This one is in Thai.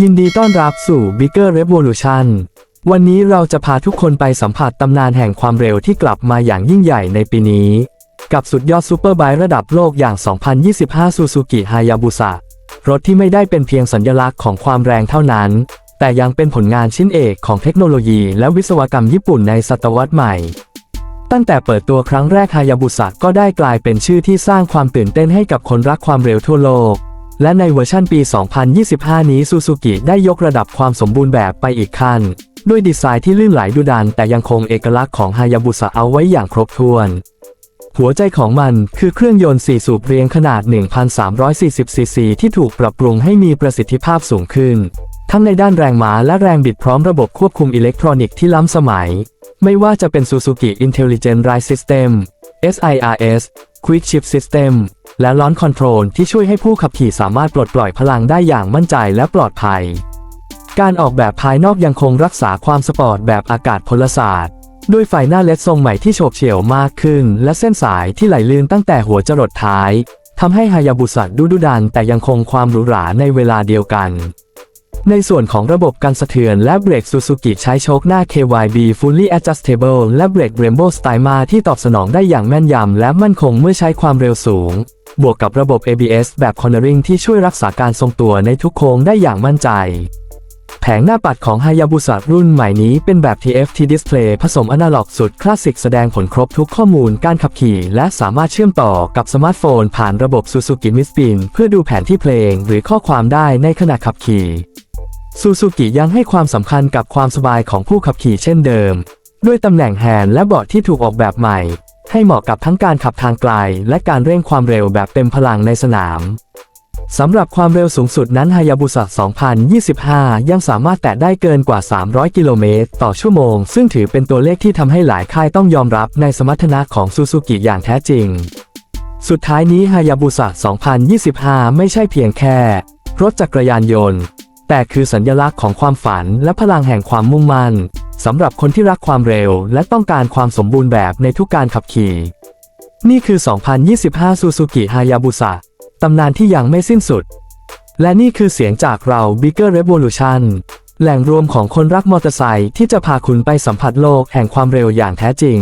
ยินดีต้อนรับสู่ Bigger Revolution วันนี้เราจะพาทุกคนไปสัมผัสตำนานแห่งความเร็วที่กลับมาอย่างยิ่งใหญ่ในปีนี้ กับสุดยอดซูเปอร์ไบค์ระดับโลกอย่าง 2025 Suzuki Hayabusa รถที่ไม่ได้เป็นเพียงสัญลักษณ์ของความแรงเท่านั้น แต่ยังเป็นผลงานชิ้นเอกของเทคโนโลยีและวิศวกรรมญี่ปุ่นในศตวรรษใหม่ ตั้งแต่เปิดตัวครั้งแรกฮายาบุสะก็ได้กลายเป็นชื่อที่สร้างความตื่นเต้นให้กับคนรักความเร็วทั่วโลก และในเวอร์ชั่นปี 2025 นี้ซูซูกิได้ยกระดับความสมบูรณ์แบบไปอีกขั้น ด้วยดีไซน์ที่ลื่นไหลดุดันแต่ยังคงเอกลักษณ์ของฮายาบุสะเอาไว้อย่างครบถ้วน หัวใจของมันคือเครื่องยนต์ 4 สูบเรียงขนาด 1,340 ซีซี ที่ถูกปรับปรุงให้มีประสิทธิภาพสูงขึ้น ทั้งในด้านแรงม้าและแรงบิดพร้อมระบบควบคุมอิเล็กทรอนิกส์ที่ล้ำสมัย ไม่ว่าจะเป็น Suzuki Intelligent Ride System SIRS Quick Shift System และ Launch Control ที่ช่วยให้ผู้ขับขี่สามารถปลดปล่อยพลังได้อย่างมั่นใจและปลอดภัย การออกแบบภายนอกยังคงรักษาความสปอร์ตแบบอากาศพลศาสตร์ ด้วยไฟหน้าเลดทรงใหม่ที่โฉบเฉี่ยวมากขึ้น และเส้นสายที่ไหลลื่นตั้งแต่หัวจรดท้ายทำให้ฮายาบุสะดูดุดันแต่ยังคงความหรูหราในเวลาเดียวกัน ในส่วนของระบบการสะเทือนและเบรกซูซูกิใช้โชคหน้า KYB Fully Adjustable และเบรก Brembo Styma ที่ตอบสนองได้อย่างแม่นยำและมั่นคงเมื่อใช้ความเร็วสูง บวกกับระบบ ABS แบบ Cornering ที่ช่วยรักษาการทรงตัวในทุกโค้งได้อย่างมั่นใจ แผงหน้าปัดของ Hayabusa รุ่นใหม่นี้เป็นแบบ TFT Display ผสมอนาล็อกสุดคลาสสิกแสดงผลครบทุกข้อมูลการขับขี่ และสามารถเชื่อมต่อกับสมาร์ทโฟนผ่านระบบ Suzuki m i s p i n เพื่อดูแผนที่เพลง หรือข้อความได้ในขณะขับขี่ ซูซูกิยังให้ความสำคัญกับความสบายของผู้ขับขี่เช่นเดิม ด้วยตำแหน่งแฮนด์และเบาะที่ถูกออกแบบใหม่ ให้เหมาะกับทั้งการขับทางไกล และการเร่งความเร็วแบบเต็มพลังในสนามสำหรับความเร็วสูงสุดนั้นฮายาบุสะ2025 ยังสามารถแตะได้เกินกว่า 300 กิโลเมตร ต่อชั่วโมง ซึ่งถือเป็นตัวเลขที่ทำให้หลายค่ายต้องยอมรับในสมรรถนะของซูซูกิอย่างแท้จริง สุดท้ายนี้ฮายาบุสะ2025 ไม่ใช่เพียงแค่ รถจักรยานยนต์ แต่คือสัญลักษณ์ของความฝันและพลังแห่งความมุ่งมั่นสำหรับคนที่รักความเร็ว และต้องการความสมบูรณ์แบบในทุกการขับขี่ นี่คือ 2025 Suzuki Hayabusa ตำนานที่ยังไม่สิ้นสุด และนี่คือเสียงจากเรา Bigger Revolution แหล่งรวมของคนรักมอเตอร์ไซค์ที่จะพาคุณไปสัมผัสโลกแห่งความเร็วอย่างแท้จริง